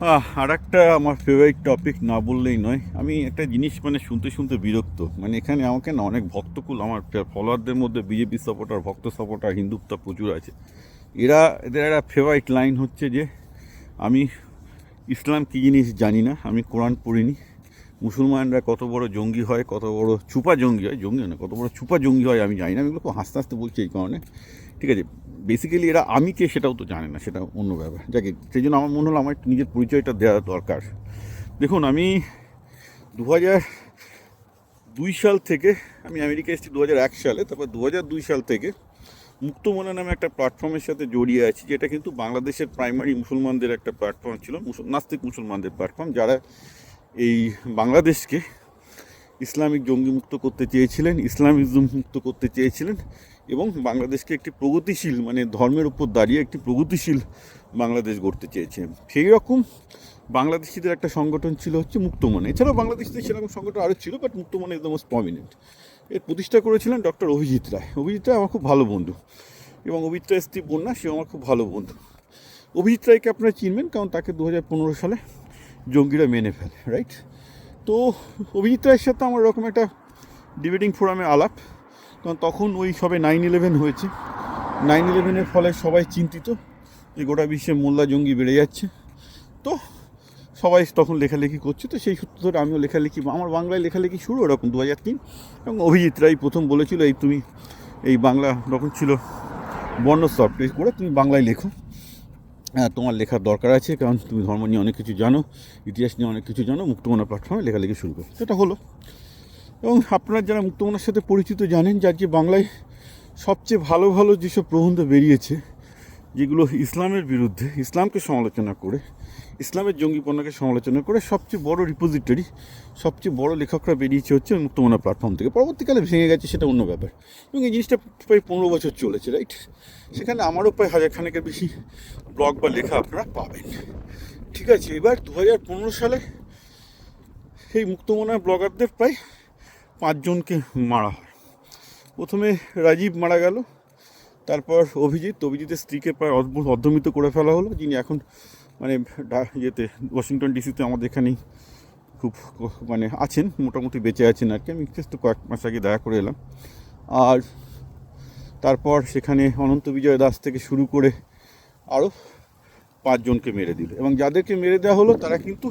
আর একটা আমার favourite topic না বললেই নয়। আমি একটা জিনিস মানে শুনতে শুনতে বিরক্ত। মানে এখানে আমাকে না অনেক ভক্তকুল, আমার ফলোয়ারদের মধ্যে বিজেপি সাপোর্টার ভক্ত সাপোর্টার হিন্দুত্বা প্রচুর আছে। এরা, এদের একটা ফেভারিট লাইন হচ্ছে যে, আমি ইসলাম কী জিনিস জানি না, আমি কোরআন পড়িনি। মুসলমানরা কত বড় জঙ্গি হয়, কত বড় ছুপা জঙ্গি হয়, জঙ্গি না, কত বড় ছুপা জঙ্গি হয় আমি জানি না, আমি খুব হাসতে হাসতে বলছি এই কারণে। ঠিক আছে বেসিক্যালি এরা আমি কে সেটাও তো জানে না, সেটা অন্য ব্যাপার। যাকে, সেই জন্য আমার মনে হলো আমার নিজের পরিচয়টা দেওয়া দরকার। দেখুন, আমি দু হাজার দুই সাল থেকে, আমি আমেরিকা এসেছি দু হাজার এক সালে, তারপর দু হাজার দুই সাল থেকে মুক্তমনা নামে একটা প্ল্যাটফর্মের সাথে জড়িয়ে আছি, যেটা কিন্তু বাংলাদেশের প্রাইমারি মুসলমানদের একটা প্ল্যাটফর্ম ছিল, নাস্তিক মুসলমানদের প্ল্যাটফর্ম যারা এই বাংলাদেশকে ইসলামিক জঙ্গি মুক্ত করতে চেয়েছিলেন ইসলামিজম মুক্ত করতে চেয়েছিলেন এবং বাংলাদেশকে একটি প্রগতিশীল মানে ধর্মের উপর দাঁড়িয়ে একটি প্রগতিশীল বাংলাদেশ গড়তে চেয়েছেন সেই রকম বাংলাদেশিদের একটা সংগঠন ছিল হচ্ছে মুক্তমনা। এছাড়াও বাংলাদেশিদের সেরকম সংগঠন আরও ছিল but Muktomona the most prominent এর প্রতিষ্ঠা করেছিলেন ডক্টর অভিজিৎ রায়। অভিজিৎ রায় আমার খুব ভালো বন্ধু এবং অভিজিৎ রায় স্ত্রী বন্যা সে আমার খুব ভালো বন্ধু। অভিজিৎ রায়কে আপনারা চিনবেন, কারণ তাকে দু হাজার পনেরো সালে জঙ্গিরা মেনে ফেলে রাইট তো অভিজিৎ রায়ের সাথে আমার এরকম একটা ডিবেটিং ফোরামে আলাপ। কারণ তখন ওই সবে নাইন ইলেভেন হয়েছে। নাইন ইলেভেনের ফলে সবাই চিন্তিত যে গোটা বিশ্বে মোল্লা জঙ্গি বেড়ে যাচ্ছে। তো সবাই তখন লেখালেখি করছে। তো সেই সূত্র ধরে আমিও লেখালেখি, আমার বাংলায় লেখালেখি শুরু ওরকম দু হাজার তিন। এবং অভিজিৎ রায় প্রথম বলেছিল, এই তুমি, এই বাংলা যখন ছিল বর্ণস্তর করে তুমি বাংলায় লেখো। তোমার লেখার দরকার আছে, কারণ তুমি ধর্ম নিয়ে অনেক কিছু জানো, ইতিহাস নিয়ে অনেক কিছু জানো, মুক্তমনা প্ল্যাটফর্মে লেখালেখি শুরু করো। সেটা হলো। এবং আপনারা যারা মুক্তমনার সাথে পরিচিত জানেন, যার যে বাংলায় সবচেয়ে ভালো ভালো যেসব প্রবন্ধ বেরিয়েছে, যেগুলো ইসলামের বিরুদ্ধে, ইসলামকে সমালোচনা করে ইসলামের জঙ্গিপনাকে সমালোচনা করে সবচেয়ে বড় রিপোজিটরি সবচেয়ে বড় লেখকরা বেরিয়েছে হচ্ছে মুক্তমনা প্ল্যাটফর্ম থেকে। পরবর্তীকালে ভেঙে গেছে, সেটা অন্য ব্যাপার। এবং এই জিনিসটা প্রায় পনেরো বছর চলেছে রাইট সেখানে আমারও প্রায় হাজার খানেকের বেশি ব্লগ বা লেখা আপনারা পাবেন। ঠিক আছে, এবার দু হাজার পনেরো সালে সেই মুক্তমনা ব্লগারদের প্রায় পাঁচজনকে মারা হয়। প্রথমে রাজীব মারা গেল, তারপর অভিজিৎ, অভিজিতের স্ত্রীকে প্রায় অদ্ভুত অর্ধমিত করে ফেলা হলো, যিনি এখন মানে ইয়েতে ওয়াশিংটন ডিসিতে আমাদের এখানেই খুব মানে আছেন, মোটামুটি বেঁচে আছেন আর কি। আমি জাস্ট কয়েক মাস আগে দেখা করে এলাম। আর তারপর সেখানে অনন্ত বিজয় দাস থেকে শুরু করে আরও পাঁচজনকে মেরে দিল। এবং যাদেরকে মেরে দেওয়া হলো, তারা কিন্তু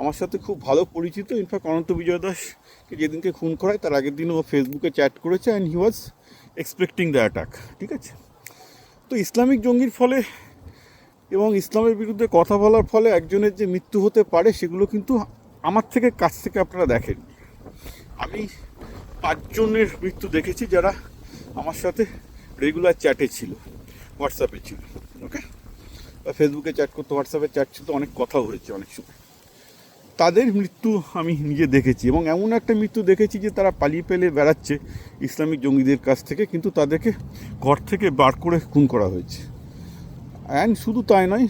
আমার সাথে খুব ভালো পরিচিত। ইনফ্যাক্ট অনন্ত বিজয় দাসকে যেদিনকে খুন করায়, তার আগের দিন ও ফেসবুকে চ্যাট করেছে and he was expecting the attack ঠিক আছে? তো ইসলামিক জঙ্গির ফলে এবং ইসলামের বিরুদ্ধে কথা বলার ফলে একজনের যে মৃত্যু হতে পারে সেগুলো কিন্তু আমার থেকে কাছ থেকে আপনারা দেখেন। আমি পাঁচজনের মৃত্যু দেখেছি যারা আমার সাথে রেগুলার চ্যাটে ছিল হোয়াটসঅ্যাপে ছিল ওকে বা ফেসবুকে চ্যাট করতে হোয়াটসঅ্যাপে চ্যাট ছিল, অনেক কথাও হয়েছে অনেক সময়। তাদের মৃত্যু আমি নিজে দেখেছি এবং এমন একটা মৃত্যু দেখেছি যে তারা পালিয়ে পেলে বেড়াচ্ছে ইসলামিক জঙ্গিদের কাছ থেকে, কিন্তু তাদেরকে ঘর থেকে বার করে খুন করা হয়েছে। অ্যান্ড শুধু তাই নয়,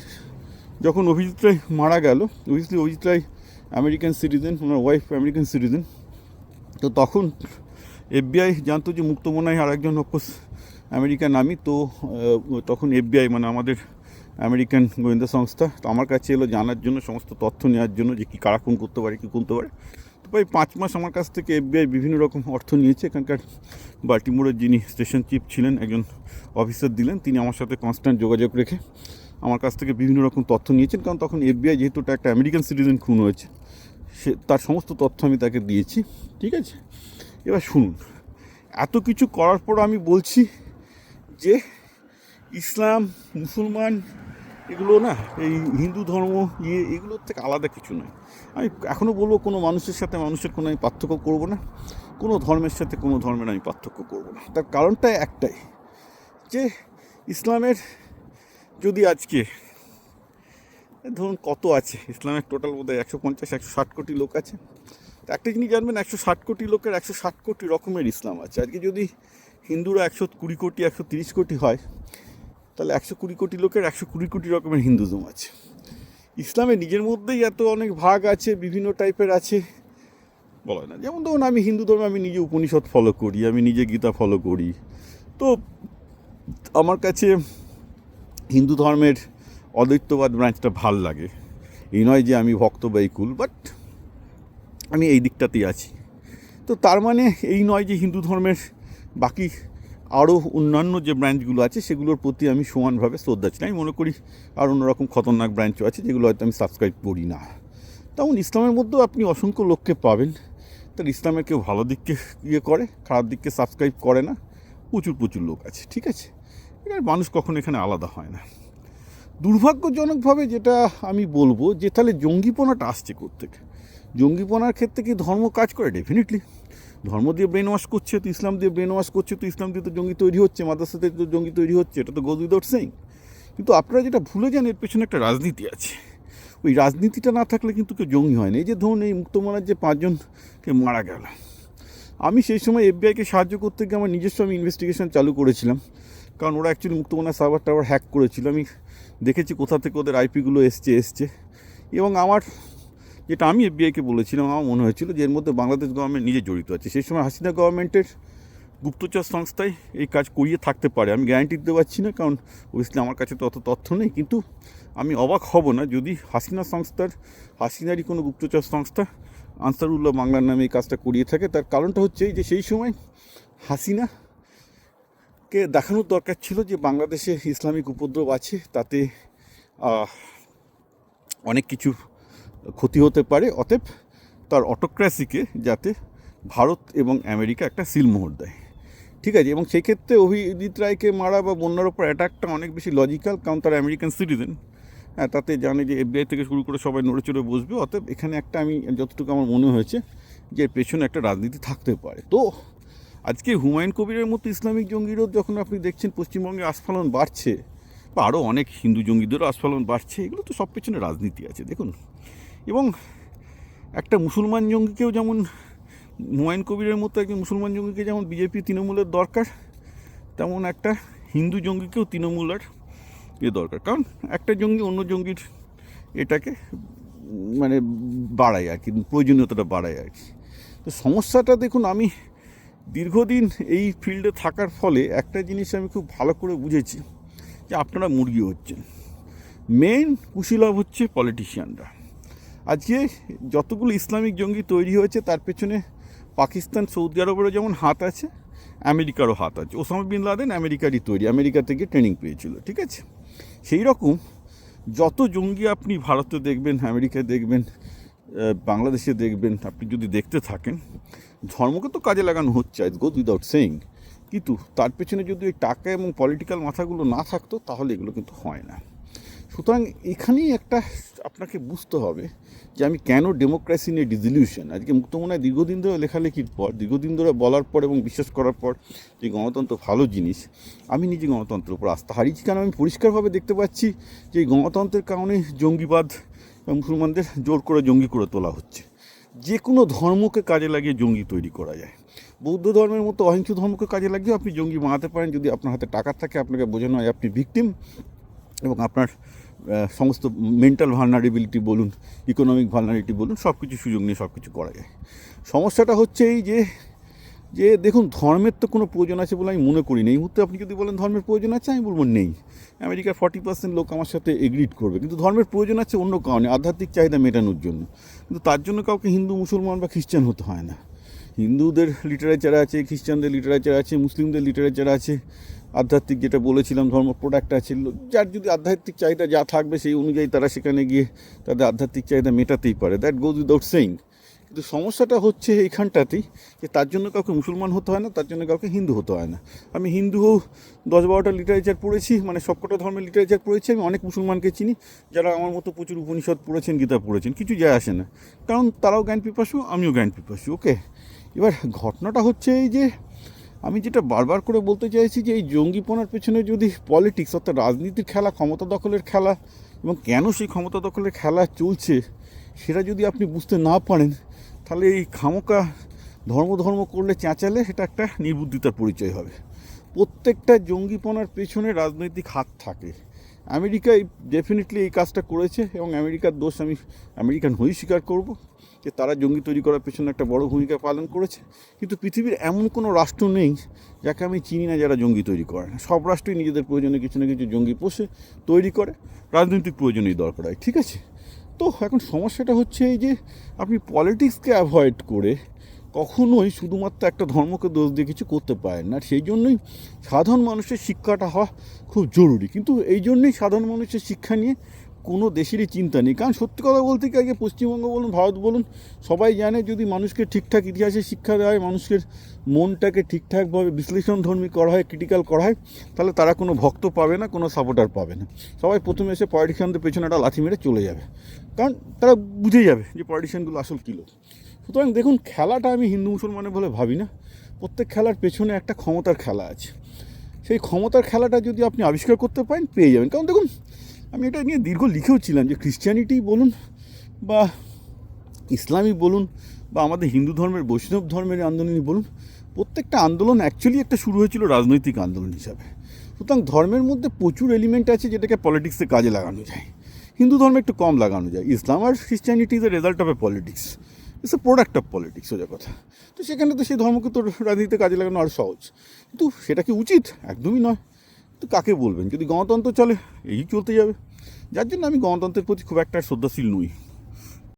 যখন অভিজিৎ রায় মারা গেল অভিজিৎ অভিজিৎ রায় আমেরিকান সিটিজেন ওনার ওয়াইফ আমেরিকান সিটিজেন তো তখন এফবিআই জানতো যে মুক্তমনায় আর একজন অফকোর্স আমেরিকান আমি তো তখন এফবিআই মানে আমাদের আমেরিকান গোয়েন্দা সংস্থা, তো আমার কাছে এলো জানার জন্য, সমস্ত তথ্য নেওয়ার জন্য যে কী কারা খুন করতে পারে, কী করতে পারে। প্রায় পাঁচ মাস আমার কাছ থেকে এফবিআই বিভিন্ন রকম অর্থ নিয়েছে। এখানকার বাল্টিমোরের যিনি স্টেশন চিফ ছিলেন, একজন অফিসার দিলেন, তিনি আমার সাথে কনস্ট্যান্ট যোগাযোগ রেখে আমার কাছ থেকে বিভিন্ন রকম তথ্য নিয়েছেন। কারণ তখন এফবিআই যেহেতু একটা আমেরিকান সিটিজেন খুন হয়েছে, সে তার সমস্ত তথ্য আমি তাকে দিয়েছি, ঠিক আছে? এবার শুনুন, এত কিছু করার পর আমি বলছি যে ইসলাম, মুসলমান এগুলো না, এই হিন্দু ধর্ম ইয়ে এগুলোর থেকে আলাদা কিছু নয়। আমি এখনও বলব, কোনো মানুষের সাথে মানুষের কোনো আমি পার্থক্য করব না, কোনো ধর্মের সাথে কোনো ধর্মের আমি পার্থক্য করব না। তার কারণটা একটাই, যে ইসলামের যদি আজকে, ধরুন কত আছে, ইসলামের টোটাল বোধহয় একশো পঞ্চাশ, একশো ষাট কোটি লোক আছে। তো একটা জিনিস জানবেন, একশো ষাট কোটি লোকের একশো ষাট কোটি রকমের ইসলাম আছে। আজকে যদি হিন্দুরা একশো কুড়ি কোটি, একশো তিরিশ কোটি হয় তাহলে একশো কুড়ি কোটি লোকের একশো কুড়ি কোটি রকমের হিন্দুজম আছে। ইসলামে নিজের মধ্যেই এত অনেক ভাগ আছে, বিভিন্ন টাইপের আছে। বলা না। যেমন ধরুন আমি হিন্দু ধর্মে আমি নিজে উপনিষদ ফলো করি, আমি নিজে গীতা ফলো করি। তো আমার কাছে হিন্দু ধর্মের অদ্বৈতবাদ ব্রাঞ্চটা ভালো লাগে। এই নয় যে আমি ভক্ত বা এই বাট আমি এই দিকটাতেই আছি। তো তার মানে এই নয় যে হিন্দু ধর্মের বাকি আরও অন্যান্য যে ব্রাঞ্চগুলো আছে, সেগুলোর প্রতি আমি সমানভাবে শ্রদ্ধা ছিল আমি মনে করি আর অন্যরকম খতরনাক ব্রাঞ্চও আছে, যেগুলো হয়তো আমি সাবস্ক্রাইব করি না। তেমন ইসলামের মধ্যেও আপনি অসংখ্য লোককে পাবেন। তার ইসলামের কেউ ভালো দিককে ইয়ে করে, খারাপ দিককে সাবস্ক্রাইব করে না, প্রচুর প্রচুর লোক আছে, ঠিক আছে? এটা মানুষ কখনো এখানে আলাদা হয় না। দুর্ভাগ্যজনকভাবে যেটা আমি বলব, যে তাহলে জঙ্গিপনাটা আসছে কোথেকে জঙ্গিপনার ক্ষেত্রে কি ধর্ম কাজ করে? ডেফিনেটলি ধর্ম দিয়ে ব্রেন ওয়াশ করছে, তো ইসলাম দিয়ে ব্রেন ওয়াশ করছে, তো ইসলাম দিয়ে তো জঙ্গি তৈরি হচ্ছে মাদ্রাসাতে তো জঙ্গি তৈরি হচ্ছে, এটা তো গোজ উইদাউট সেইং কিন্তু আপনারা যেটা ভুলে যান, এর পেছনে একটা রাজনীতি আছে। ওই রাজনীতিটা না থাকলে কিন্তু কেউ জঙ্গি হয় না। এই যে ধরুন, এই মুক্তমালার যে পাঁচজনকে মারা গেল। আমি সেই সময় এফবিআইকে সাহায্য করতে গিয়ে আমার নিজস্ব আমি ইনভেস্টিগেশন চালু করেছিলাম। কারণ ওরা actually Muktomona server tower hack করেছিল। আমি দেখেছি কোথা থেকে ওদের আইপিগুলো এসছে এসছে। এবং আমার যেটা আমি এফবিআইকে বলেছিলাম, আমার মনে হয়েছিল যে এর মধ্যে বাংলাদেশ গভর্নমেন্ট নিজে জড়িত আছে। সেই সময় হাসিনা গভর্নমেন্টের গুপ্তচর সংস্থায় এই কাজ করিয়ে থাকতে পারে। আমি গ্যারান্টি দিতে পারছি না, কারণ অবভিয়াসলি আমার কাছে তো অত তথ্য নেই, কিন্তু আমি অবাক হব না যদি হাসিনা সংস্থার, হাসিনারই কোনো গুপ্তচর সংস্থা আনসারুল্লাহ বাংলার নামে এই কাজটা করিয়ে থাকে। তার কারণটা হচ্ছে যে সেই সময় হাসিনা কে দেখানোর দরকার ছিল যে বাংলাদেশে ইসলামিক উপদ্রব আছে, তাতে অনেক কিছু ক্ষতি হতে পারে, অতএব তার অটোক্র্যাসিকে যাতে ভারত এবং আমেরিকা একটা সিলমোহর দেয়। ঠিক আছে, এবং সেই ক্ষেত্রে অভিজিৎ রায়কে মারা বা বন্যার ওপর অ্যাটাকটা অনেক বেশি লজিক্যাল কারণ তার আমেরিকান সিটিজেন হ্যাঁ তাতে জানে যে এফবিআই থেকে শুরু করে সবাই নড়ে চড়ে বসবে, অতএব এখানে একটা আমি যতটুকু আমার মনে হয়েছে যে পেছনে একটা রাজনীতি থাকতে পারে। তো আজকে হুমায়ুন কবিরের মতো ইসলামিক জঙ্গিরও যখন আপনি দেখছেন পশ্চিমবঙ্গে আস্ফালন বাড়ছে, বা আরও অনেক হিন্দু জঙ্গিদেরও আস্ফালন বাড়ছে, এগুলো তো সব পেছনে রাজনীতি আছে। দেখুন এবং একটা মুসলমান জঙ্গিকেও যেমন হুমায়ুন কবিরের মতো একজন মুসলমান জঙ্গিকে যেমন বিজেপি তৃণমূলের দরকার, তেমন একটা হিন্দু জঙ্গিকেও তৃণমূলের এ দরকার। কারণ একটা জঙ্গি অন্য জঙ্গির এটাকে মানে বাড়ায় আর কি, প্রয়োজনীয়তাটা বাড়ায় আর কি। তো সমস্যাটা দেখুন, আমি দীর্ঘদিন এই ফিল্ডে থাকার ফলে একটা জিনিস আমি খুব ভালো করে বুঝেছি যে আপনারা মুরগি হচ্ছেন। মেন কুশীলাভ হচ্ছে পলিটিশিয়ানরা। আজকে যতগুলো ইসলামিক জঙ্গি তৈরি হয়েছে, তার পেছনে পাকিস্তান, সৌদি আরবেরও যেমন হাত আছে, আমেরিকারও হাত আছে। ওসামা বিন লাদেন আমেরিকারই তৈরি, আমেরিকা থেকে ট্রেনিং পেয়েছিল, ঠিক আছে? সেই রকম যত জঙ্গি আপনি ভারতে দেখবেন, আমেরিকায় দেখবেন বাংলাদেশে দেখবেন, আপনি যদি দেখতে থাকেন, ধর্মকে তো কাজে লাগানো হচ্ছে আজ গোজ উইদাউট সেইং কিন্তু তার পেছনে যদি ওই টাকা এবং পলিটিক্যাল মাথাগুলো না থাকতো, তাহলে এগুলো কিন্তু হয় না। সুতরাং এখানেই একটা আপনাকে বুঝতে হবে যে আমি কেন ডেমোক্রেসি নিয়ে ডিজলিউশন আজকে মুক্তমনায় দীর্ঘদিন ধরে লেখালেখির পর, দীর্ঘদিন ধরে বলার পর এবং বিশ্বাস করার পর যে গণতন্ত্র ভালো জিনিস, আমি নিজে গণতন্ত্রের উপর আস্থা হারিয়েছি কারণ আমি পরিষ্কারভাবে দেখতে পাচ্ছি যে গণতন্ত্রের কারণে জঙ্গিবাদ মুসলমানদের জোর করে জঙ্গি করে তোলা হচ্ছে। যে কোনো ধর্মকে কাজে লাগিয়ে জঙ্গি তৈরি করা যায়। বৌদ্ধ ধর্মের মতো অহিংস ধর্মকে কাজে লাগিয়ে আপনি জঙ্গি বানাতে পারেন যদি আপনার হাতে টাকা থাকে, আপনাকে বোঝানো হয় আপনি ভিকটিম এবং আপনার সমস্ত মেন্টাল ভালনারেবিলিটি বলুন ইকোনমিক ভালনারিটি বলুন সব কিছু সুযোগ নিয়ে সব কিছু করা যায়। সমস্যাটা হচ্ছে এই যে যে দেখুন, ধর্মের তো কোনো প্রয়োজন আছে বলে আমি মনে করি না এই মুহূর্তে আপনি যদি বলেন ধর্মের প্রয়োজন আছে, আমি বলব নেই। আমেরিকার ফর্টি পার্সেন্ট লোক আমার সাথে এগ্রিড করবে। কিন্তু ধর্মের প্রয়োজন আছে অন্য কারণে, আধ্যাত্মিক চাহিদা মেটানোর জন্য। কিন্তু তার জন্য কাউকে হিন্দু, মুসলমান বা খ্রিস্টান হতে হয় না। হিন্দুদের লিটারেচার আছে, খ্রিস্টানদের লিটারেচার আছে, মুসলিমদের লিটারেচার আছে। আধ্যাত্মিক যেটা বলেছিলাম, ধর্ম প্রোডাক্ট আছে যার যদি আধ্যাত্মিক চাহিদা যা থাকবে সেই অনুযায়ী তারা সেখানে গিয়ে তাদের আধ্যাত্মিক চাহিদা মেটাতেই পারে। দ্যাট গোজ উইদাউট সেইং কিন্তু সমস্যাটা হচ্ছে এইখানটাতেই যে তার জন্য কাউকে মুসলমান হতে হয় না, তার জন্য কাউকে হিন্দু হতে হয় না। আমি হিন্দু দশ বারোটা লিটারেচার পড়েছি মানে সবকটা ধর্মের লিটারেচার পড়েছি, আমি অনেক মুসলমানকে চিনি, যারা আমার মতো প্রচুর উপনিষদ পড়েছেন, গীতা পড়েছেন, কিছু যায় আসে না। কারণ তারাও জ্ঞান পিপাসু, আমিও জ্ঞান পিপাসু ওকে এবার ঘটনাটা হচ্ছে এই যে আমি যেটা বারবার করে বলতে চাইছি যে এই জঙ্গিপনার পেছনে যদি পলিটিক্স অর্থাৎ রাজনীতির খেলা, ক্ষমতা দখলের খেলা এবং কেন সেই ক্ষমতা দখলের খেলা চলছে সেটা যদি আপনি বুঝতে না পারেন, তাহলে এই খামোকা ধর্ম ধর্ম করলে চেঁচালে সেটা একটা নির্বুদ্ধিতার পরিচয় হবে। প্রত্যেকটা জঙ্গিপনার পেছনে রাজনৈতিক হাত থাকে। আমেরিকা ডেফিনেটলি এই কাজটা করেছে এবং আমেরিকার দোষ আমি আমেরিকান হয়েই স্বীকার করব। যে তারা জঙ্গি তৈরি করার পেছনে একটা বড় ভূমিকা পালন করেছে। কিন্তু পৃথিবীর এমন কোনো রাষ্ট্র নেই যাকে আমি চিনি না যারা জঙ্গি তৈরি করে না। সব রাষ্ট্রই নিজেদের প্রয়োজনে কিছু না কিছু জঙ্গি পোষে তৈরি করে। রাজনৈতিক প্রয়োজনেই দরকার হয়, ঠিক আছে? তো এখন সমস্যাটা হচ্ছে এই যে আপনি পলিটিক্সকে অ্যাভয়েড করে কখনোই শুধুমাত্র একটা ধর্মকে দোষ দিয়ে কিছু করতে পারেন না। সেই জন্যই সাধারণ মানুষের শিক্ষাটা হওয়া খুব জরুরি। কিন্তু এই জন্যই সাধারণ মানুষের শিক্ষা নিয়ে কোনো দেশেরই চিন্তা নেই। কারণ সত্যি কথা বলতে কি, আগে পশ্চিমবঙ্গ বলুন, ভারত বলুন, সবাই জানে যদি মানুষকে ঠিকঠাক ইতিহাসের শিক্ষা দেওয়া হয়, মানুষের মনটাকে ঠিকঠাকভাবে বিশ্লেষণধর্মী করা হয় ক্রিটিক্যাল করা হয়, তাহলে তারা কোনো ভক্ত পাবে না, কোনো সাপোর্টার পাবে না। সবাই প্রথমে এসে পলিটিশিয়ানদের পেছনে একটা লাথি মেরে চলে যাবে। কারণ তারা বুঝে যাবে যে পলিটিশিয়ানগুলো আসল কী লোক। সুতরাং দেখুন, খেলাটা আমি হিন্দু মুসলমানের বলে ভাবি না। প্রত্যেক খেলার পেছনে একটা ক্ষমতার খেলা আছে। সেই ক্ষমতার খেলাটা যদি আপনি আবিষ্কার করতে পারেন, পেয়ে যাবেন। কারণ দেখুন আমি এটা নিয়ে দীর্ঘ লিখেও ছিলাম যে ক্রিশ্চিয়ানিটি বলুন বা ইসলামই বলুন বা আমাদের হিন্দু ধর্মের, বৈষ্ণব ধর্মের আন্দোলনই বলুন, প্রত্যেকটা আন্দোলন অ্যাকচুয়ালি একটা শুরু হয়েছিল রাজনৈতিক আন্দোলন হিসাবে। সুতরাং ধর্মের মধ্যে প্রচুর এলিমেন্ট আছে যেটাকে পলিটিক্সে কাজে লাগানো যায়। হিন্দু ধর্মে একটু কম লাগানো যায়। ইসলাম আর Christianity is a result of a politics it's a product of politics সোজা কথা। তো সেখানে তো সেই ধর্মকে তো রাজনীতিতে কাজে লাগানো আর সহজ। কিন্তু সেটা কি উচিত? একদমই নয়। তো কাকে বলবেন? যদি গণতন্ত্র চলে, এই চলতে যাবে। যার জন্য আমি গণতন্ত্রের প্রতি খুব একটা শ্রদ্ধাশীল নই।